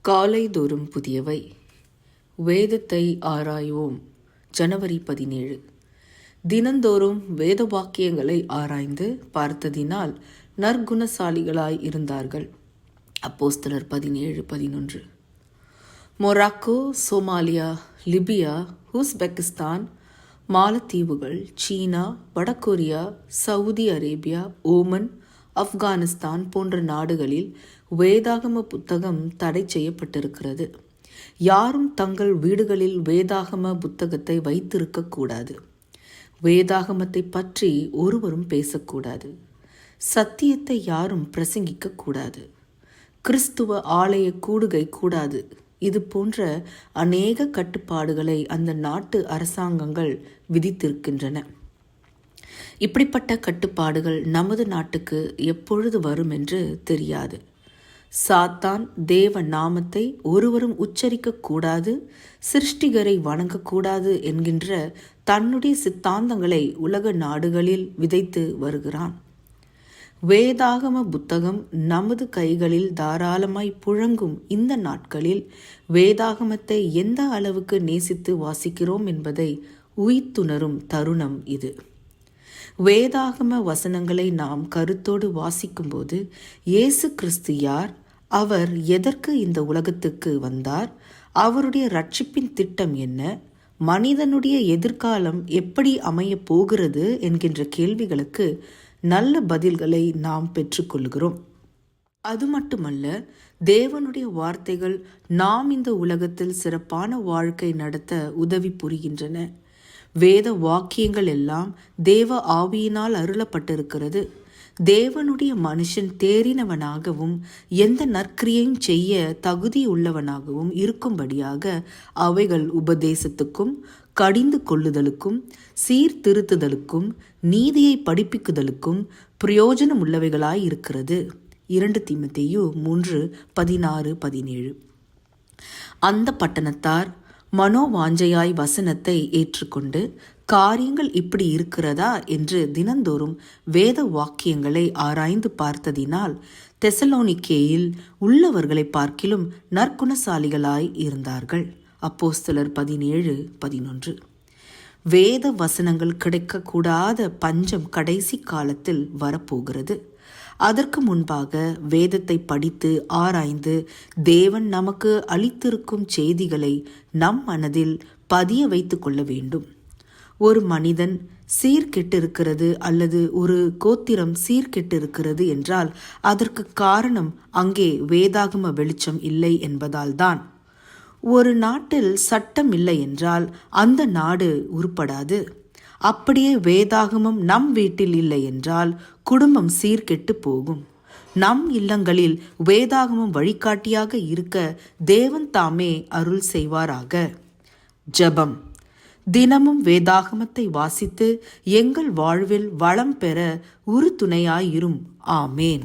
காலை தோறும் புதியவை. வேதத்தை ஆராய்வோம். ஜனவரி பதினேழு. தினந்தோறும் வேத வாக்கியங்களை ஆராய்ந்து பார்த்ததினால் நற்குணசாலிகளாய் இருந்தார்கள். அப்போஸ்தலர் பதினேழு பதினொன்று. மொராக்கோ சோமாலியா லிபியா உஸ்பெகிஸ்தான் மாலத்தீவுகள் சீனா வடகொரியா சவுதி அரேபியா ஓமன் ஆப்கானிஸ்தான் போன்ற நாடுகளில் வேதாகம புத்தகம் தடை செய்யப்பட்டிருக்கிறது. யாரும் தங்கள் வீடுகளில் வேதாகம புத்தகத்தை வைத்திருக்கக்கூடாது வேதாகமத்தை பற்றி ஒருவரும் பேசக்கூடாது. சத்தியத்தை யாரும் பிரசங்கிக்கக்கூடாது கிறிஸ்துவ ஆலய கூடுகை கூடாது. இது போன்ற அநேக கட்டுப்பாடுகளை அந்த நாட்டு அரசாங்கங்கள் விதித்திருக்கின்றன. இப்படிப்பட்ட கட்டுப்பாடுகள் நமது நாட்டுக்கு எப்பொழுது வரும் என்று தெரியாது. சாத்தான் தேவ நாமத்தை ஒருவரும் உச்சரிக்கக்கூடாது சிருஷ்டிகரை வணங்கக்கூடாது என்கின்ற தன்னுடைய சித்தாந்தங்களை உலக நாடுகளில் விதைத்து வருகிறான். வேதாகம புத்தகம் நமது கைகளில் தாராளமாய் புழங்கும் இந்த நாட்களில் வேதாகமத்தை எந்த அளவுக்கு நேசித்து வாசிக்கிறோம் என்பதை உய்த்துணரும் தருணம் இது. வேதாகம வசனங்களை நாம் கருத்தோடு வாசிக்கும்போது இயேசு கிறிஸ்து யார்? அவர் எதற்கு இந்த உலகத்துக்கு வந்தார்? அவருடைய ரட்சிப்பின் திட்டம் என்ன? மனிதனுடைய எதிர்காலம் எப்படி அமையப் போகிறது என்கின்ற கேள்விகளுக்கு நல்ல பதில்களை நாம் பெற்றுக்கொள்கிறோம். அது மட்டுமல்ல தேவனுடைய வார்த்தைகள் நாம் இந்த உலகத்தில் சிறப்பான வாழ்க்கை நடத்த உதவி புரிகின்றன. வேத வாக்கியங்கள் எல்லாம் தேவ ஆவியினால் அருளப்பட்டிருக்கிறது. தேவனுடைய மனுஷன் தேறினவனாகவும் எந்த நற்கிரியையும் செய்ய தகுதி உள்ளவனாகவும் இருக்கும்படியாக அவைகள் உபதேசத்துக்கும் கடிந்து கொள்ளுதலுக்கும் சீர்திருத்துதலுக்கும் நீதியை படிப்பிக்குதலுக்கும் பிரயோஜனம் உள்ளவைகளாய் இருக்கிறது. இரண்டு தீமத்தேயு மூன்று பதினாறு பதினேழு. அந்த பட்டணத்தார் மனோவாஞ்சையாய் வசனத்தை ஏற்றுக்கொண்டு காரியங்கள் இப்படி இருக்கிறதா? என்று தினந்தோறும் வேத வாக்கியங்களை ஆராய்ந்து பார்த்ததினால் தெசலோனிக்கேயில் உள்ளவர்களை பார்க்கிலும் நற்குணசாலிகளாய் இருந்தார்கள். அப்போஸ்தலர் பதினேழு பதினொன்று. வேத வசனங்கள் கிடைக்கக்கூடாத பஞ்சம் கடைசி காலத்தில் வரப்போகிறது. அதற்கு முன்பாக வேதத்தை படித்து ஆராய்ந்து தேவன் நமக்கு அளித்திருக்கும் செய்திகளை நம் மனதில் பதிய வைத்து கொள்ள வேண்டும். ஒரு மனிதன் சீர்கெட்டிருக்கிறது அல்லது ஒரு கோத்திரம் சீர்கெட்டிருக்கிறது என்றால் அதற்கு காரணம் அங்கே வேதாகம வெளிச்சம் இல்லை என்பதால்தான். ஒரு நாட்டில் சட்டம் இல்லை என்றால் அந்த நாடு உருப்படாது. அப்படியே வேதாகமம் நம் வீட்டில் இல்லை என்றால் குடும்பம் சீர்கெட்டு போகும். நம் இல்லங்களில் வேதாகமம் வழிகாட்டியாக இருக்க தேவன் தாமே அருள் செய்வாராக. ஜபம். தினமும் வேதாகமத்தை வாசித்து எங்கள் வாழ்வில் வளம் பெற உறுதுணையாயிரும். ஆமேன்.